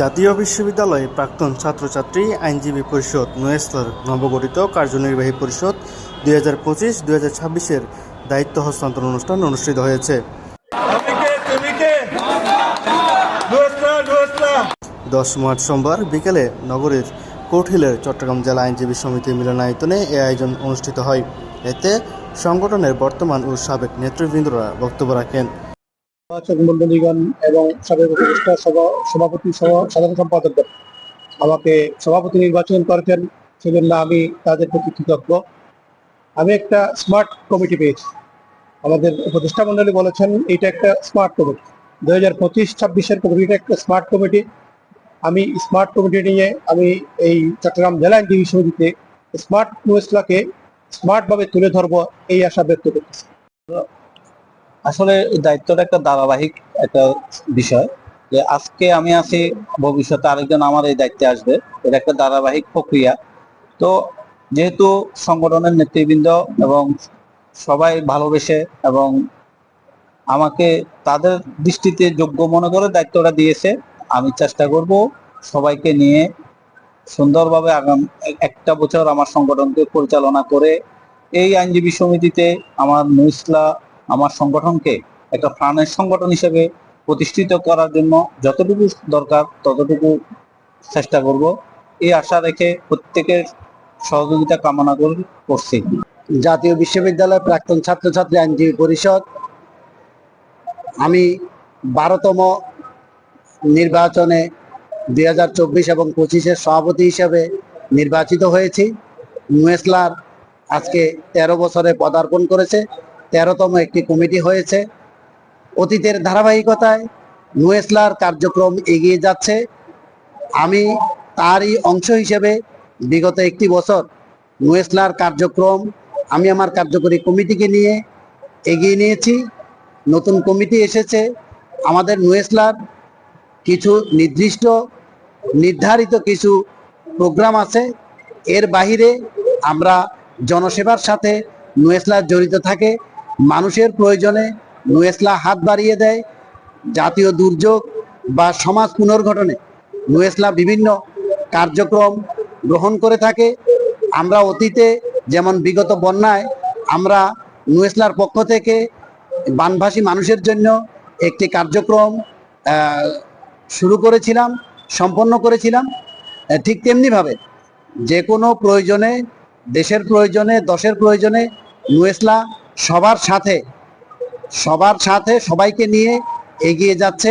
জাতীয় বিশ্ববিদ্যালয়ে প্রাক্তন ছাত্রছাত্রী আইনজীবী পরিষদ নোয়েসলার নবগঠিত কার্যনির্বাহী পরিষদ দুই হাজার পঁচিশ দুই হাজার ছাব্বিশের দায়িত্ব হস্তান্তর অনুষ্ঠান অনুষ্ঠিত হয়েছে। দশ মার্চ সোমবার বিকেলে নগরীর কোটহিলের চট্টগ্রাম জেলা আইনজীবী সমিতি মিলনায়তনে এ আয়োজন অনুষ্ঠিত হয়। এতে সংগঠনের বর্তমান ও সাবেক নেতৃবৃন্দরা বক্তব্য রাখেন। নির্বাচক এবং সাবেক উপদেষ্টা সভা সভাপতি সাধারণ সম্পাদক আমাকে সভাপতি নির্বাচন করেছেন। সেজন্য আমি তাদের প্রতি কৃতজ্ঞ। আমি একটা স্মার্ট কমিটি পেয়েছি। আমাদের উপদেষ্টা মন্ডলী বলেছেন এটা একটা স্মার্ট কমিটি। দু হাজার পঁচিশ, ছাব্বিশের কমিটিটা একটা স্মার্ট কমিটি। আমি স্মার্ট কমিটি নিয়ে আমি এই চট্টগ্রাম জেলা আইনজীবী সমিতিতে স্মার্ট নোয়েসলাকে স্মার্টভাবে তুলে ধরবো এই আশা ব্যক্ত করতেছি। আসলে দায়িত্বটা একটা ধারাবাহিক একটা বিষয় যে আজকে আমি আছি, ভবিষ্যতে আরেকজন আমার এই দায়িত্বে আসবে, এটা একটা ধারাবাহিক প্রক্রিয়া। তো যেহেতু সংগঠনের নেতৃবৃন্দ এবং সবাই ভালোবেসে এবং আমাকে তাদের দৃষ্টিতে যোগ্য মনে করে দায়িত্বটা দিয়েছে, আমি চেষ্টা করব সবাইকে নিয়ে সুন্দরভাবে আগাম, একটা বছর আমার সংগঠনকে পরিচালনা করে এই আইনজীবী সমিতিতে আমার নুইসলা আমার সংগঠনকে একটা প্রাণের সংগঠন হিসেবে প্রতিষ্ঠিত করার জন্য যতটুকু দরকার ততটুকু চেষ্টা করব। এই আশা রেখে প্রত্যেকের সহযোগিতা কামনা করে করছি। জাতীয় বিশ্ববিদ্যালয় প্রাক্তন ছাত্রছাত্রী আইনজীবী পরিষদ, আমি বারোতম নির্বাচনে দুই হাজার চব্বিশ এবং পঁচিশের সভাপতি হিসেবে নির্বাচিত হয়েছি। নুয়েসলার আজকে তেরো বছরে পদার্পণ করেছে। তেরোতম একটি কমিটি হয়েছে। অতীতের ধারাবাহিকতায় নুয়েসলার কার্যক্রম এগিয়ে যাচ্ছে। আমি তারই অংশ হিসেবে বিগত একটি বছর নুয়েসলার কার্যক্রম, আমি আমার কার্যকরী কমিটিকে নিয়ে এগিয়ে নিয়েছি। নতুন কমিটি এসেছে। আমাদের নুয়েসলার কিছু নির্দিষ্ট, নির্ধারিত কিছু প্রোগ্রাম আছে। এর বাহিরে আমরা জনসেবার সাথে নুয়েসলার জড়িত থাকে। মানুষের প্রয়োজনে নুয়েসলা হাত বাড়িয়ে দেয় জাতীয় দুর্যোগ বা সমাজ পুনর্গঠনে। নুয়েসলা বিভিন্ন কার্যক্রম গ্রহণ করে থাকে। আমরা অতীতে যেমন বিগত বন্যায় আমরা নুয়েসলার পক্ষ থেকে বানভাসী মানুষের জন্য একটি কার্যক্রম শুরু করেছিলাম, সম্পন্ন করেছিলাম। ঠিক তেমনিভাবে যে কোনো প্রয়োজনে, দেশের প্রয়োজনে, দশের প্রয়োজনে নুয়েসলা সবার সাথে সবার সাথে সবাইকে নিয়ে এগিয়ে যাচ্ছে।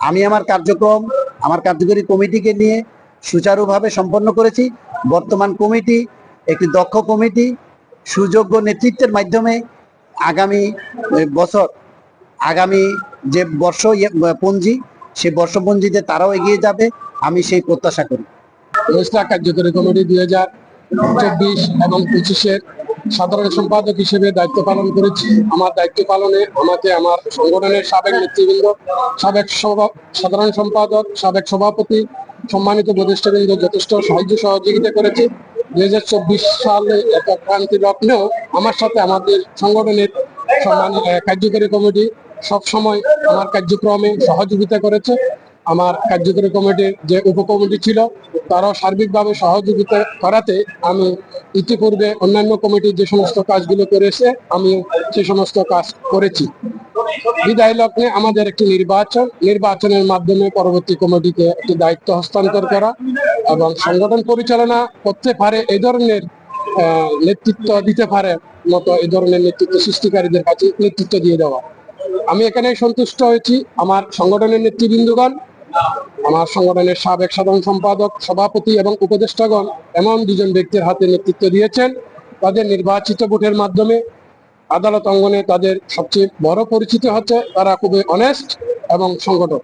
আমি আমার কার্যক্রম আমার কার্যকরী কমিটিকে নিয়ে সুচারুভাবে সম্পন্ন করেছি। বর্তমান কমিটি একটি দক্ষ কমিটি সুযোগ্য নেতৃত্বের মাধ্যমে আগামী বছর আগামী যে বর্ষ ইয়ে, পঞ্জি সেই বর্ষপঞ্জিতে তারাও এগিয়ে যাবে। আমি সেই প্রত্যাশা করি। রোজটা কার্যকরী কমিটি দুই হাজার চব্বিশ এবং পঁচিশের সাধারণ সম্পাদক হিসেবে দায়িত্ব পালন করেছি। আমার দায়িত্ব পালনে আমাকে আমার সংগঠনের সাবেক নেতৃবৃন্দ, সাবেক সাধারণ সম্পাদক, সাবেক সভাপতি, সম্মানিত উপদেষ্টাবৃন্দ যথেষ্ট সাহায্য সহযোগিতা করেছে। দুই হাজার চব্বিশ সালে একটা ক্রান্তি লগ্নেও আমার সাথে আমাদের সংগঠনের সম্মান কার্যকরী কমিটি সবসময় আমার কার্যক্রমে সহযোগিতা করেছে। আমার কার্যকরী কমিটির যে উপকমিটি ছিল, তারাও সার্বিকভাবে সহযোগিতা করাতে আমি ইতিপূর্বে অন্যান্য কমিটির যে সমস্ত কাজগুলো করেছে, আমি সে সমস্ত কাজ করেছি। বিদায় লগ্নে আমাদের একটি নির্বাচন, নির্বাচনের মাধ্যমে পরবর্তী কমিটিকে একটি দায়িত্ব হস্তান্তর করা এবং সংগঠন পরিচালনা করতে পারে এই ধরনের নেতৃত্ব দিতে পারে মতো এই ধরনের নেতৃত্ব সৃষ্টিকারীদের কাছে নেতৃত্ব দিয়ে দেওয়া। আমি এখানে সন্তুষ্ট হয়েছি। আমার সংগঠনের নেতৃবৃন্দগণ আমার সংগঠনের সাবেক সাধারণ সম্পাদক, সভাপতি এবং উপদেষ্টাগণ এমন দুজন ব্যক্তির হাতে নেতৃত্ব দিয়েছেন। তাদের নির্বাচিত ভোটের মাধ্যমে আদালত অঙ্গনে তাদের সবচেয়ে বড় পরিচিতি হচ্ছে তারা খুবই অনেস্ট এবং সংগঠক।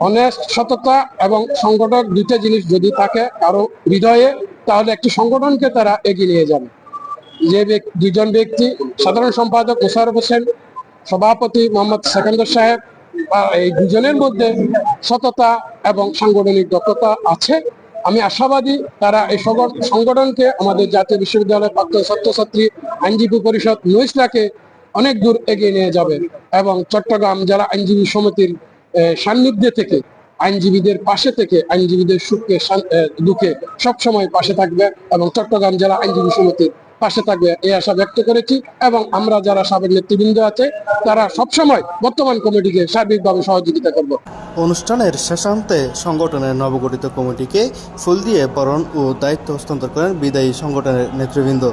অনেস্ট সততা এবং সংগঠক দুইটা জিনিস যদি থাকে কারও হৃদয়ে, তাহলে একটি সংগঠনকে তারা এগিয়ে নিয়ে যাবে। যে দুজন ব্যক্তি, সাধারণ সম্পাদক মোশারফ হোসেন, সভাপতি মোহাম্মদ সেকেন্দ্র সাহেব এই দুজনের মধ্যে সততা এবং সাংগঠনিক দক্ষতা আছে। আমি আশাবাদী তারা এই সংগঠনকে আমাদের জাতীয় বিশ্ববিদ্যালয়ের প্রাক্তন ছাত্রছাত্রী, আইনজীবী পরিষদ নৈসলাকে অনেক দূর এগিয়ে নিয়ে যাবে এবং চট্টগ্রাম জেলা আইনজীবী সমিতির সান্নিধ্যে থেকে, আইনজীবীদের পাশে থেকে, আইনজীবীদের সুখে দুঃখে সবসময় পাশে থাকবে এবং চট্টগ্রাম জেলা আইনজীবী সমিতির পাশে থাকবে এই আশা ব্যক্ত করেছি এবং আমরা যারা সাবেক নেতৃবৃন্দ আছে, তারা সবসময় বর্তমান কমিটিকে সার্বিকভাবে সহযোগিতা করব। অনুষ্ঠানের শেষান্তে সংগঠনের নবগঠিত কমিটিকে ফুল দিয়ে বরণ ও দায়িত্ব হস্তান্তর করেন বিদায়ী সংগঠনের নেতৃবৃন্দ।